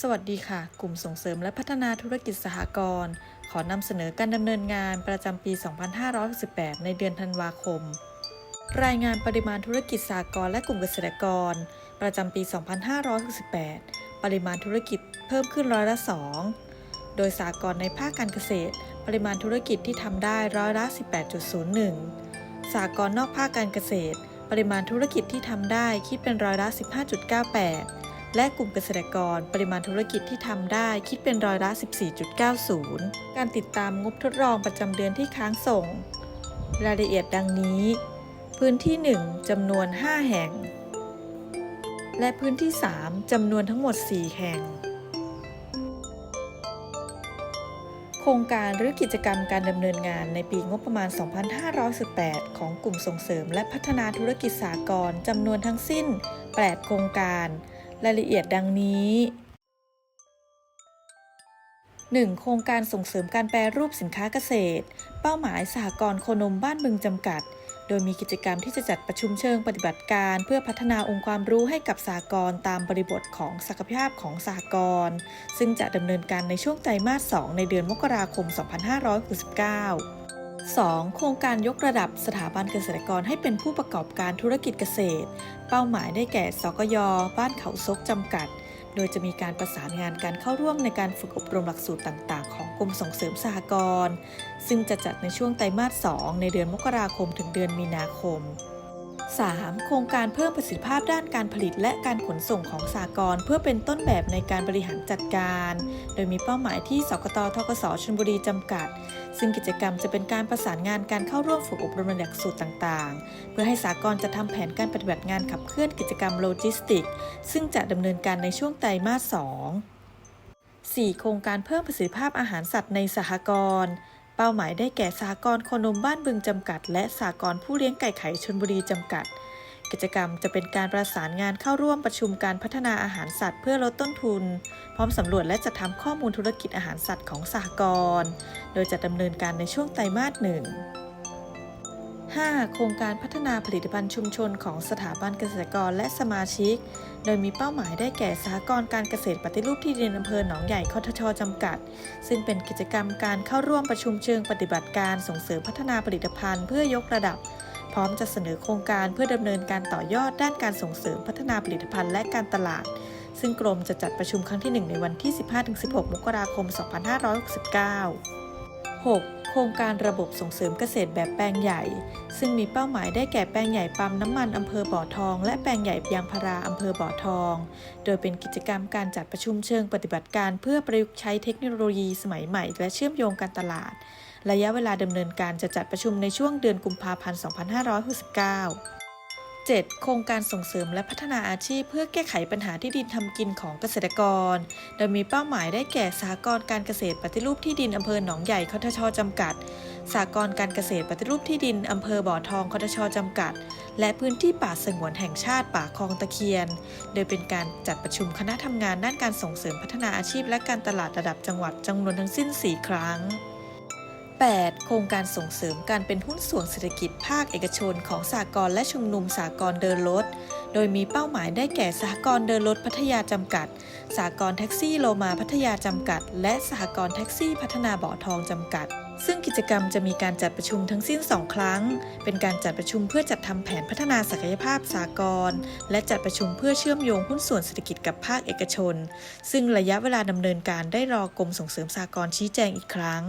สวัสดีค่ะ กลุ่มส่งเสริมและพัฒนาธุรกิจสหกรณ์ขอนำเสนอการดำเนินงานประจำปี 2568 ในเดือนธันวาคม รายงานปริมาณธุรกิจสหกรณ์และกลุ่มเกษตรกร ประจำปี 2568 ปริมาณธุรกิจเพิ่มขึ้นร้อยละ 2 โดยสหกรณ์ในภาคการเกษตร ปริมาณธุรกิจที่ทำได้ร้อยละ 18.01 สหกรณ์นอกภาคการเกษตร ปริมาณธุรกิจที่ทำได้คิดเป็นร้อยละ 15.98 และกลุ่มเกษตรกรปริมาณธุรกิจที่ทำได้คิดเป็นร้อยละ 14.90 การติดตามงบทดลองประจำเดือนที่ค้างส่ง รายละเอียดดังนี้ พื้นที่ 1จำนวน 5 แห่ง และพื้นที่ 3จำนวนทั้งหมด 4 แห่ง โครงการหรือกิจกรรมการดำเนินงานในปีงบประมาณ 2518 ของกลุ่มส่งเสริมและพัฒนาธุรกิจสากลจำนวนทั้งสิ้น 8 โครงการ รายละเอียดดังนี้ 1. โครงการส่งเสริมการแปรรูปสินค้าเกษตร เป้าหมายสหกรณ์โคนมบ้านบึงจำกัด โดยมีกิจกรรมที่จะจัดประชุมเชิงปฏิบัติการ เพื่อพัฒนาองค์ความรู้ให้กับสหกรณ์ตามบริบทของศักยภาพของสหกรณ์ซึ่งจะดำเนินการในช่วงไตรมาส 2 ในเดือนมกราคม 2569 2. โครงการยกระดับสถาบันเกษตรกรให้เป็นผู้ประกอบการธุรกิจเกษตร เป้าหมายได้แก่ สกย บ้านเขาซกจำกัด โดยจะมีการประสานงานการเข้าร่วมในการฝึกอบรมหลักสูตรต่างๆ ของกรมส่งเสริมสหกรณ์ซึ่งจะจัดในช่วงไตรมาส 2 ในเดือนมกราคมถึงเดือนมีนาคม 3. โครงการเพิ่มประสิทธิภาพด้านการผลิตและการขนส่งของสากลเพื่อเป็นต้นแบบในการบริหารจัดการ โดยมีเป้าหมายที่สกตทกสชลบุรีจำกัด ซึ่งกิจกรรมจะเป็นการประสานงานการเข้าร่วมฝึกอบรมหลักสูตรต่างๆ เพื่อให้สากลจะทำแผนการปฏิบัติงานขับเคลื่อนกิจกรรมโลจิสติก ซึ่งจะดำเนินการในช่วงไตรมาส 2 4. โครงการเพิ่มประสิทธิภาพอาหารสัตว์ในสหกรณ์ เป้าหมายได้แก่สากรโคนมบ้านบึงจำกัด และสากรผู้เลี้ยงไก่ไข่ชนบุรีจำกัด กิจกรรมจะเป็นการประสานงานเข้าร่วมประชุมการพัฒนาอาหารสัตว์เพื่อลดต้นทุน พร้อมสำรวจและจัดทำข้อมูลธุรกิจอาหารสัตว์ของสหกรณ์โดยจะดำเนินการในช่วงไตรมาสหนึ่ง 5. โครงการพัฒนาผลิตภัณฑ์ชุมชนของสถาบันเกษตรกรและสมาชิก โดยมีเป้าหมายได้แก่สหกรณ์การเกษตรปฏิรูปที่ดินอำเภอหนองใหญ่คทชจำกัด ซึ่งเป็นกิจกรรมการเข้าร่วมประชุมเชิงปฏิบัติการส่งเสริมพัฒนาผลิตภัณฑ์เพื่อยกระดับ พร้อมจะเสนอโครงการเพื่อดำเนินการต่อยอดด้านการส่งเสริมพัฒนาผลิตภัณฑ์และการตลาด ซึ่งกรมจะจัดประชุมครั้งที่ 1 ในวันที่ 15-16 มกราคม 2569 6. โครงการระบบส่งเสริมเกษตรแบบแปลงใหญ่ ซึ่งมีเป้าหมายได้แก่แปลงใหญ่ปั๊มน้ำมันอำเภอบ่อทอง และแปลงใหญ่ยางพาราอำเภอบ่อทอง โดยเป็นกิจกรรมการจัดประชุมเชิงปฏิบัติการ เพื่อประยุกต์ใช้เทคโนโลยีสมัยใหม่ และเชื่อมโยงการตลาด ระยะเวลาดำเนินการจะจัดประชุมในช่วงเดือนกุมภาพันธ์ 2569 7. โครงการส่งเสริมและพัฒนาอาชีพ เพื่อแก้ไขปัญหาที่ดินทำกินของเกษตรกร โดยมีเป้าหมายได้แก่สหกรณ์การเกษตรปฏิรูปที่ดินอำเภอหนองใหญ่คทชจำกัดสหกรณ์การเกษตรปฏิรูปที่ดินอำเภอบ่อทองคทชจำกัด และพื้นที่ป่าสงวนแห่งชาติป่าคลองตะเคียน โดยเป็นการจัดประชุมคณะทำงานด้านการส่งเสริมพัฒนาอาชีพและการตลาดระดับจังหวัดจำนวนทั้งสิ้น 4 ครั้ง 8. โครงการส่งเสริมการเป็นหุ้นส่วนเศรษฐกิจภาคเอกชนของสากลและชุมนุมสากลเดินรถ โดยมีเป้าหมายได้แก่สหกรณ์เดินรถพัทยาจำกัดสหกรณ์แท็กซี่โลมาพัทยาจำกัด และสหกรณ์แท็กซี่พัฒนาบ่อทองจำกัด ซึ่งกิจกรรมจะมีการจัดประชุมทั้งสิ้น 2 ครั้ง เป็นการจัดประชุมเพื่อจัดทำแผนพัฒนาศักยภาพสากลและจัดประชุมเพื่อเชื่อมโยงหุ้นส่วนเศรษฐกิจกับภาคเอกชน ซึ่งระยะเวลาดำเนินการได้รอกรมส่งเสริมสากลชี้แจงอีกครั้ง